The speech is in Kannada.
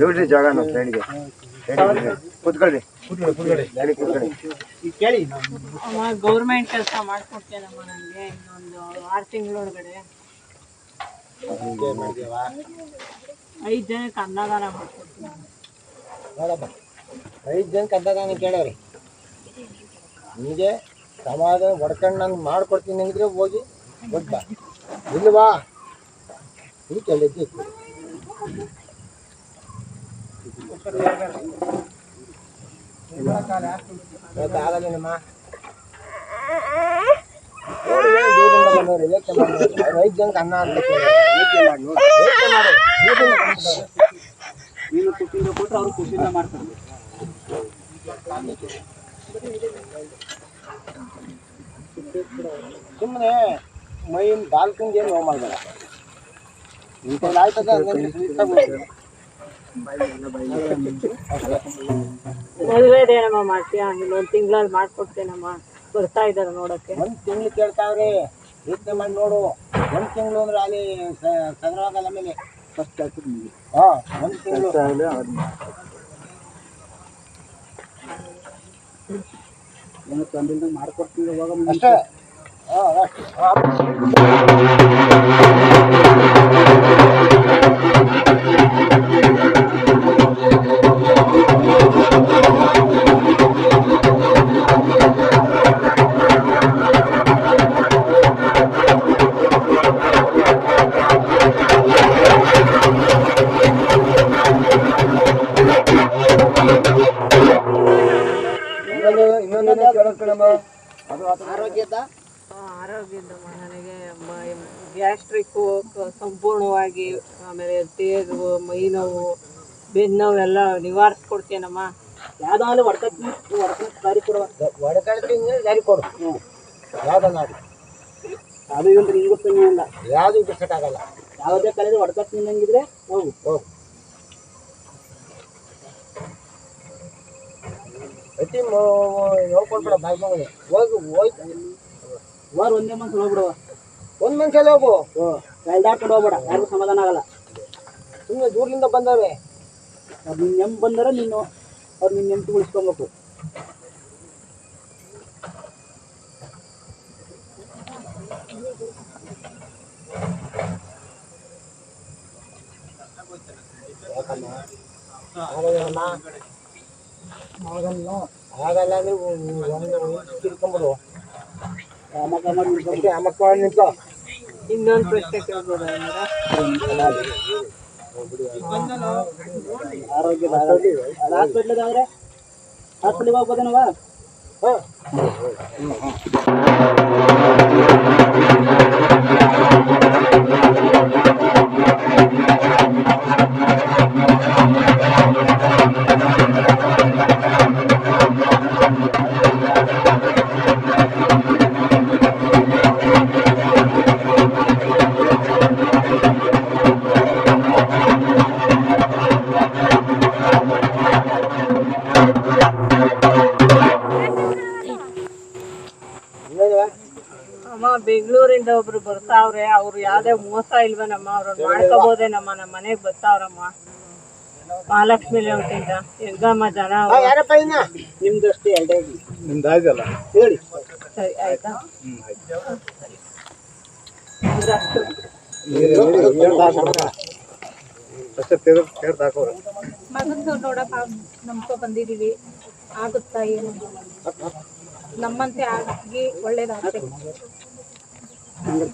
ಬಿಡ್ರಿ ಜಾಗ ನಮ್ಮ ಫ್ರೆಂಡ್ಗೆ ಕೂತ್ಕೊಳ್ರಿ. ಕೇಳಿ ಅಮ್ಮ ಗೌರ್ಮೆಂಟ್ ಕೆಲಸ ಮಾಡ್ಕೊಡ್ತೇನಮ್ಮ ನನಗೆ ಇನ್ನೊಂದು ಆರು ತಿಂಗಳೊಳಗಡೆ. ಐದು ಜನಕ್ಕೆ ಅನ್ನದಾನ ಮಾಡ್ಕೊಡ್ತೀನಿ. ನೋಡಪ್ಪ ಐದು ಜನಕ್ಕೆ ಅನ್ನದಾನ ಕೇಳವ್ರಿ ನಿಮಗೆ ಸಮಾಜ ಹೊಡ್ಕೊಂಡು ನಾನು ಮಾಡ್ಕೊಡ್ತೀನಿ ಅಂದ್ರೆ ಹೋಗಿ ಬಾ. ಇಲ್ವಾ ಇದು ಕೇಳಿದ್ದೆ ಐದು ಜನಕ್ಕೆ ಅನ್ನ. ನೀನು ಖುಷಿಯಿಂದ ಮಾಡ್ತಾರೆ ಸುಮ್ಮನೆ ಮೈನ್ ಬಾಲ್ಕನ್ಗೆ ಏನು ನೋವು ಮದುವೆದೇನಮ್ಮ ಮಾಡ್ತೀಯಾ? ಇನ್ನೊಂದು ತಿಂಗಳಲ್ಲಿ ಮಾಡ್ಕೊಡ್ತೇನಮ್ಮ. ಬರ್ತಾ ಇದ್ದಾರೆ ನೋಡಕ್ಕೆ. ಒಂದು ತಿಂಗಳು ಕೇಳ್ತಾವ್ರಿ. ಯೋಚನೆ ಮಾಡಿ ನೋಡು. ಒಂದು ತಿಂಗಳು ಅಂದ್ರೆ ಅಲ್ಲಿ ಸದರವಾಗಲ್ಲ ಮೇಲೆ ಫಸ್ಟ್ ಹಾಂ ಒಂದು ತಿಂಗಳು. ಏನೋ ಮಾಡ್ಕೊಡ್ತೀವಿ ಅಷ್ಟೇ. ಹಾಂ. ಇನ್ನೊಂದು ಅದು ಆರೋಗ್ಯದ? ಆರೋಗ್ಯದಮ್ಮ ನನಗೆ ಗ್ಯಾಸ್ಟ್ರಿಕ್ಕು ಸಂಪೂರ್ಣವಾಗಿ ಆಮೇಲೆ ತೇಗು ಮೈ ನೋವು ಬೆನ್ನು ನೋವು ಎಲ್ಲ ನಿವಾರಿಸ್ಕೊಡ್ತೇನಮ್ಮ. ಯಾವ್ದಾದ್ರು ಹೊಡ್ಕತ್ ದಾರಿ ಕೊಡುವ. ಕೊಡು. ಹ್ಞೂ ಯಾವ್ದನ್ನ ಅದು ಇವಂದ್ರೆ ಈಗ ಇಲ್ಲ. ಯಾವುದು ಸೆಟ್ ಆಗಲ್ಲ. ಯಾವುದೇ ಕಳೆದ್ರೆ ಹೊಡ್ಕತ್ ನಿನ್ನಂಗಿದ್ರೆ ಹೋಗು. ಹೋಗು. ಅತಿ ನೋಡ್ಕೊಳ್ಬೇಡ ಬಾಯ್ ಮಗನೇ ಹೋಗು ಹೋಯ್ತು ವಾರ ಒಂದೇ ಮನ್ಸಲ್ಲಿ ಹೋಗ್ಬಿಡುವ ಒಂದು ಮನ್ಸಲ್ಲಿ ಹೋಗು. ಕೈದಾಡ್ಕೊಂಡು ಹೋಗ್ಬೇಡ. ಯಾರಿಗೂ ಸಮಾಧಾನ ಆಗಲ್ಲ. ಸುಮ್ಮನೆ ದೂರದಿಂದ ಬಂದವೆ ಅವ್ರು ನಿನ್ನ ನೆಂಪು ಬಂದರೆ ನೀನು ಅವ್ರು ನಿನ್ನ ನೆಂಪು ಉಳಿಸ್ಕೊಬೇಕು. ಆಗಲ್ಲ ಅಂದ್ರೆ ಒಂದು ತಿಳ್ಕೊಂಬಿಡು ಅಮ್ಮಕ್ಕ ನಿಂತ್ಕೋ. ಇನ್ನೊಂದು ಪ್ರಶ್ನೆ ಕೇಳ್ಬೋದಾ ಆರೋಗ್ಯದ ಹಾಸ್ಪಿಟ್ಲಿಗಾದ್ರೆ ಹಾಸ್ಪಿಟ್ಲಿಗೆ ಹೋಗ್ಬೋದೇನವ ಹಾಂ. ಬೆಂಗಳೂರಿಂದ ಒಬ್ರು ಬರ್ತಾವ್ರೆ ಅವ್ರು ಯಾವ್ದೇ ಮೋಸ ಇಲ್ವೇನಮ್ಮ ಅವ್ರನ್ನ ಮಾಡ್ಕೋಬೋದೇನಮ್ಮ ನಮ್ಮ ಮನೆಗ್ ಬರ್ತಾವ್ರಮ್ಮ. ಮಹಾಲಕ್ಷ್ಮಿ ಲೇಔಟಿಂದ ಹೆಂಗಮ್ಮ ಜನ ನಿಮ್ದು ಅಷ್ಟೇ ಎರಡೇ ನಿಮ್ದು ಆಯ್ತಲ್ಲ ಹೇಳಿ ಸರಿ ಆಯ್ತಾ? ಅಷ್ಟೇ ತೆಗೆದು ತೆಗೆದು ಹಾಕೋರು. ಮಗಂದು ನೋಡಪ್ಪ ನಂಬ್ಕೊ ಬಂದಿದೀವಿ ಆಗುತ್ತಾ ಏನು? ನಮ್ಮಂತೆ ಆಗಿ ಒಳ್ಳೇದಾಗ್ತದೆ మంగళ